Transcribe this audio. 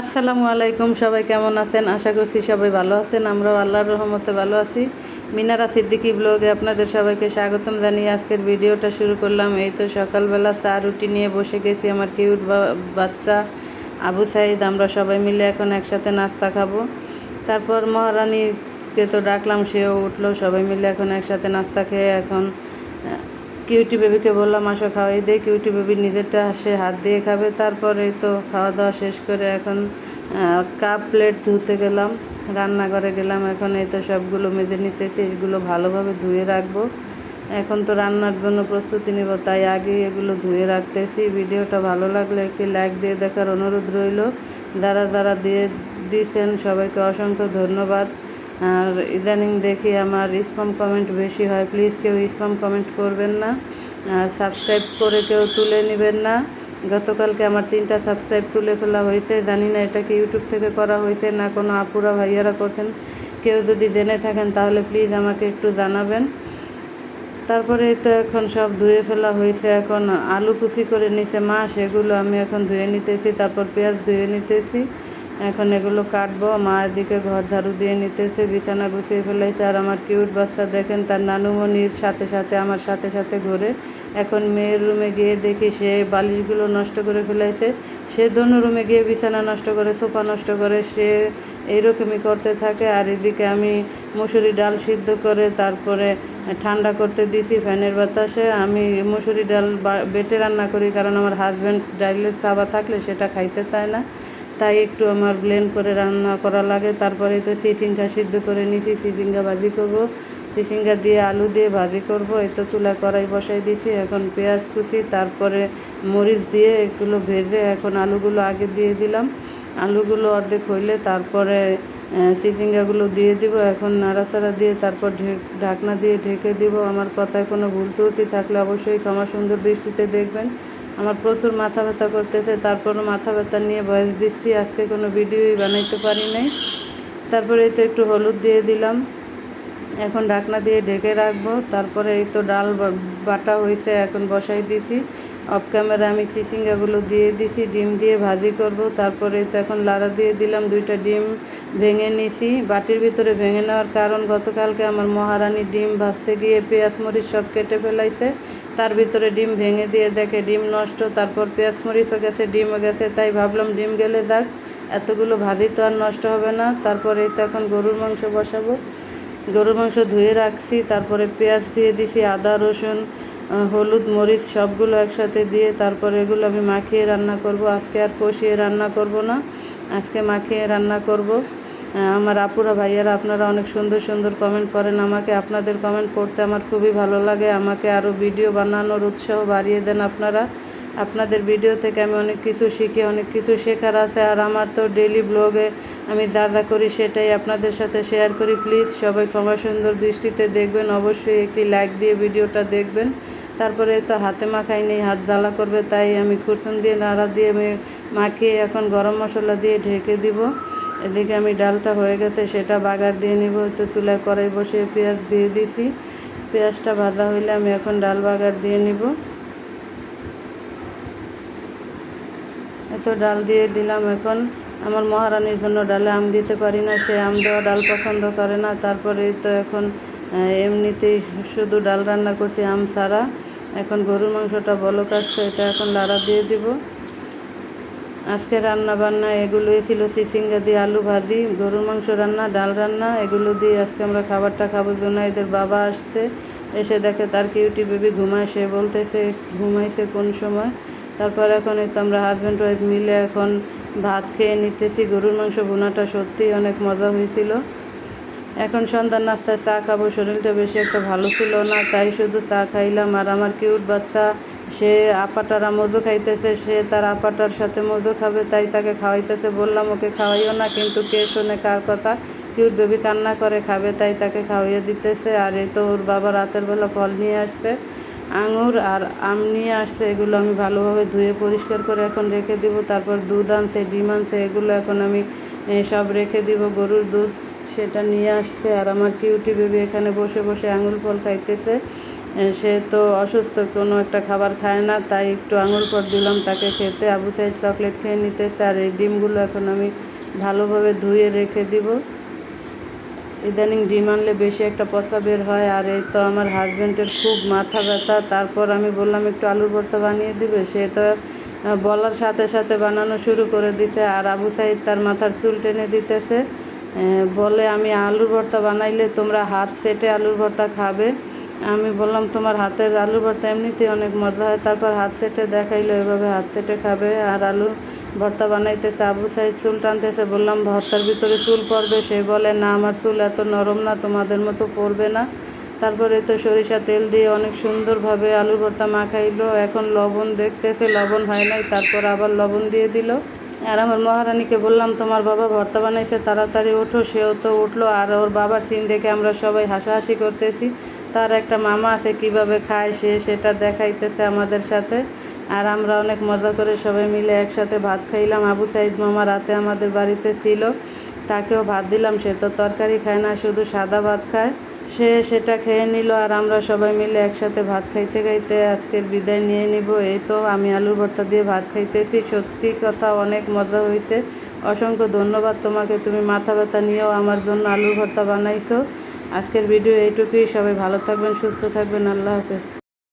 আসসালামু আলাইকুম, সবাই কেমন আছেন? আশা করছি সবাই ভালো আছেন। আমরাও আল্লাহর রহমতে ভালো আছি। মিনারা সিদ্দিকি ব্লগে আপনাদের সবাইকে স্বাগতম জানিয়ে আজকের ভিডিওটা শুরু করলাম। এই তো সকালবেলা চা রুটি নিয়ে বসে গেছি আমার কিউট বাচ্চা আবু সাইদ। আমরা সবাই মিলে এখন একসাথে নাস্তা খাব। তারপর মহারানীকে তো ডাকলাম, সেও উঠল। সবাই মিলে এখন একসাথে নাস্তা খেয়ে এখন কিউটি বেবিকে বললাম, আসো খাওয়াই দিয়ে কিউটি বেবি নিজেরটা সে হাত দিয়ে খাবে। তারপরে তো খাওয়া দাওয়া শেষ করে এখন কাপ প্লেট ধুতে গেলাম, রান্নাঘরে গেলাম। এখন এই তো সবগুলো মেজে নিতেছি, এগুলো ভালোভাবে ধুয়ে রাখব। এখন তো রান্নার জন্য প্রস্তুতি নেব, তাই আগে এগুলো ধুয়ে রাখতেছি। ভিডিওটা ভালো লাগলে একটি লাইক দিয়ে দেখার অনুরোধ রইল। যারা যারা দিয়ে দিয়েছেন সবাইকে অসংখ্য ধন্যবাদ। আর ইদানিং দেখি আমার স্পাম কমেন্ট বেশি হয়। প্লিজ কেউ স্পাম কমেন্ট করবেন না। আর সাবস্ক্রাইব করে কেউ তুলে নেবেন না। গতকালকে আমার তিনটা সাবস্ক্রাইব তুলে ফেলা হয়েছে। জানি না এটা কি ইউটিউব থেকে করা হয়েছে না কোনো আপুরা ভাইয়ারা করছেন। কেউ যদি জেনে থাকেন তাহলে প্লিজ আমাকে একটু জানাবেন। তারপরে তো এখন সব ধুয়ে ফেলা হয়েছে। এখন আলু কুচি করে নিছে মা এগুলো আমি এখন ধুয়ে নিতেছি, তারপর পেঁয়াজ ধুয়ে নিতেছি। এখন এগুলো কাটবো। মা এদিকে ঘর ঝাড়ু দিয়ে নিতেছে, বিছানা গুছিয়ে ফেলেছে। আর আমার কিউট বাচ্চা দেখেন, তার নানুমণির সাথে সাথে, আমার সাথে সাথে ঘুরে। এখন মেয়ের রুমে গিয়ে দেখি সে বালিশগুলো নষ্ট করে ফেলাইছে সে দোনো রুমে গিয়ে বিছানা নষ্ট করে, সোফা নষ্ট করে, সে এইরকমই করতে থাকে। আর এদিকে আমি মুসুরি ডাল সিদ্ধ করে তারপরে ঠান্ডা করতে দিছি ফ্যানের বাতাসে। আমি মুসুরি ডাল বেটে রান্না করি, কারণ আমার হাজব্যান্ড ডাইলের চাবা থাকলে সেটা খাইতে চায় না। তাই একটু আমার ব্লেন্ড করে রান্না করা লাগে। তারপরে তো সিসিঙ্গা সিদ্ধ করে নিছি সিসিঙ্গা ভাজি করব। সিসিঙ্গা দিয়ে আলু দিয়ে ভাজি করব। এই তো চুলা কড়াই বসাই দিছি, এখন পেঁয়াজ কুচি, তারপরে মরিচ দিয়ে এগুলো ভেজে এখন আলুগুলো আগে দিয়ে দিলাম। আলুগুলো অর্ধেক হইলে তারপরে সিসিঙ্গাগুলো দিয়ে দিব। এখন নাড়াচাড়া দিয়ে তারপর ঢাকনা দিয়ে ঢেকে দিব। আমার কথায় কোনো ভুল ত্রুটি থাকলে অবশ্যই ক্ষমা সুন্দর দৃষ্টিতে দেখবেন। আমার প্রচুর মাথা ব্যথা করতেছে, তারপরও মাথা ব্যথা নিয়ে বয়স দিচ্ছি, আজকে কোনো ভিডিওই বানাইতে পারি নাই। তারপরে এই তো একটু হলুদ দিয়ে দিলাম, এখন ডাকনা দিয়ে ঢেকে রাখব, তারপরে এই তো ডাল বাটা হয়েছে, এখন বসাই দিছি। অফ ক্যামেরা আমি সিসিঙ্গাগুলো দিয়ে দিছি, ডিম দিয়ে ভাজি করব, তারপরে তো এখন লাড়া দিয়ে দিলাম, দুইটা ডিম ভেঙে নিছি। বাটির ভিতরে ভেঙে নেওয়ার কারণ, গতকালকে আমার মহারানী ডিম ভাজতে গিয়ে পেঁয়াজ মরিচ সব কেটে ফেলাইছে। তার ভিতরে ডিম ভেঙে দিয়ে দেখে ডিম নষ্ট, তারপর পেঁয়াজ মরিচও গেছে ডিমও গেছে, তাই ভাবলাম ডিম গেলে যাক, এতগুলো ভাজি তো আর নষ্ট হবে না তারপরে তো এখন গরুর মাংস বসাবো। গরুর মাংস ধুয়ে রাখছি, তারপরে পেঁয়াজ দিয়ে দিছি, আদা, রসুন হলুদ, মরিচ, সবগুলো একসাথে দিয়ে তারপরে এগুলো আমি মাখিয়ে রান্না করব। আজকে আর কষিয়ে রান্না করব না, আজকে মাখিয়ে রান্না করব। আমার আপুরা ভাইয়ারা, আপনারা অনেক সুন্দর সুন্দর কমেন্ট করেন আমাকে। আপনাদের কমেন্ট পড়তে আমার খুবই ভালো লাগে। আমাকে আরও ভিডিও বানানোর উৎসাহ বাড়িয়ে দেন আপনারা। আপনাদের ভিডিও থেকে আমি অনেক কিছু শিখি, অনেক কিছু শেখার আছে। আর আমার তো ডেলি ব্লগে আমি যা যা করি সেটাই আপনাদের সাথে শেয়ার করি। প্লিজ সবাই ক্ষমা সুন্দর দৃষ্টিতে দেখবেন। অবশ্যই একটি লাইক দিয়ে ভিডিওটা দেখবেন। তারপরে তো হাতে মাখাই নেই, হাত জ্বালা করবে, তাই আমি খুরসুন দিয়ে নাড়া দিয়ে আমি মাখিয়ে এখন গরম মশলা দিয়ে ঢেকে দিব। এদিকে আমি ডালটা হয়ে গেছে, সেটা বাগার দিয়ে নিব তো চুলায় কড়াই বসিয়ে পেঁয়াজ দিয়ে দিছি। পেঁয়াজটা ভাজা হইলে আমি এখন ডাল বাগার দিয়ে নিব। এত ডাল দিয়ে দিলাম এখন। আমার মহারানীর জন্য ডালে আম দিতে পারি না, সে আম দেওয়া ডাল পছন্দ করে না। তারপরে তো এখন এমনিতেই শুধু ডাল রান্না করছি আম ছাড়া। এখন গরুর মাংসটা বলো কাটছে এটা এখন লাড়া দিয়ে দিব। আজকে রান্না বান্না এগুলোই ছিল সিসিঙ্গা দিয়ে আলু ভাজি, গরুর মাংস রান্না, ডাল রান্না, এগুলো দিয়ে আজকে আমরা খাবারটা খাব জন্য। এদের বাবা আসছে, এসে দেখে তার কিউটি বেবি ঘুমায় সে বলতেছে, ঘুমাইছে কোন সময়? তারপর এখন তো আমরা হাজব্যান্ড ওয়াইফ মিলে এখন ভাত খেয়ে নিতেছি। গরুর মাংস বোনাটা সত্যিই অনেক মজা হয়েছিল। এখন সন্ধ্যার নাস্তায় চা খাব, শরীরটা বেশি একটা ভালো ছিল না, তাই শুধু চা খাইলাম। আর আমার কিউট বাচ্চা সে আপাটারা মজো খাইতেছে, সে তার আপাটার সাথে মজো খাবে, তাই তাকে খাওয়াইতেছে। বললাম, ওকে খাওয়াইও না, কিন্তু কে শোনে কার কথা? কিউট বেবি কান্না করে খাবে, তাই তাকে খাওয়াইয়ে দিতেছে। আর এই তো ওর বাবা রাতের বেলা ফল নিয়ে আসছে আঙুর আর আম নিয়ে আসছে, এগুলো আমি ভালোভাবে ধুয়ে পরিষ্কার করে এখন রেখে দিব। তারপর দুধ আনছে, ডিম আনছে, এগুলো এখন আমি সব রেখে দিব। গরুর দুধ সেটা নিয়ে আসছে, আর আমার কিউটি বেবি এখানে বসে বসে আঙুল ফল খাইতেছে। সে তো অসুস্থ, কোনো একটা খাবার খায় না, তাই একটু আঙুল পর দিলাম তাকে খেতে। আবু সাইড চকলেট খেয়ে নিতেছে আর এই ডিমগুলো এখন আমি ভালোভাবে ধুয়ে রেখে দিব। ইদানিং ডিম আনলে বেশি একটা পচা বের হয়, আর এই তো আমার হাজব্যান্ডের খুব মাথা ব্যথা। তারপর আমি বললাম, একটু আলুর ভর্তা বানিয়ে দিবে? সে তো বলার সাথে সাথে বানানো শুরু করে দিছে, আর আবু সাইদ তার মাথার চুল টেনে দিতেছে। বলে, আমি আলুর ভর্তা বানাইলে তোমরা হাত সেটে আলুর ভর্তা খাবে। আমি বললাম, তোমার হাতের আলু ভর্তা এমনিতেই অনেক মজা হয়। তারপর হাত সেটে দেখাইলো, এভাবে হাত সেটে খাবে আর আলু ভর্তা বানাইতেছে। আবু সাইদ চুল টানতেছে, বললাম, ভর্তার ভিতরে চুল পড়বে? সে বলে, না, আমার চুল এত নরম না, তোমাদের মতো পড়বে না। তারপরে তো সরিষা তেল দিয়ে অনেক সুন্দরভাবে আলু ভর্তা মাখাইলো। এখন লবণ দেখতেছে, লবণ হয় নাই। তারপর আবার লবণ দিয়ে দিল। আর আমার মহারানীকে বললাম, তোমার বাবা ভর্তা বানাইছে, তাড়াতাড়ি ওঠো। সেও তো উঠল, আর ওর বাবার সিন দেখে আমরা সবাই হাসাহাসি করতেছি। তার একটা মামা আছে, কীভাবে খায় সে সেটা দেখাইতেছে আমাদের সাথে। আর আমরা অনেক মজা করে সবাই মিলে একসাথে ভাত খাইলাম। আবু সাইদ মামা রাতে আমাদের বাড়িতে ছিল, তাকেও ভাত দিলাম। সে তো তরকারি খায় না, শুধু সাদা ভাত খায়। সে সেটা খেয়ে নিল আর আমরা সবাই মিলে একসাথে ভাত খাইতে খাইতে আজকের বিদায় নিয়ে নিব। এই তো আমি আলুর ভর্তা দিয়ে ভাত খাইতেছি। সত্যি কথা, অনেক মজা হয়েছে অসংখ্য ধন্যবাদ তোমাকে। তুমি মাথা ব্যথা নিয়েও আমার জন্য আলুর ভর্তা বানাইছো। আজকের ভিডিও এইটুকুই। সবাই ভালো থাকবেন সুস্থ থাকবেন। আল্লাহ হাফেজ।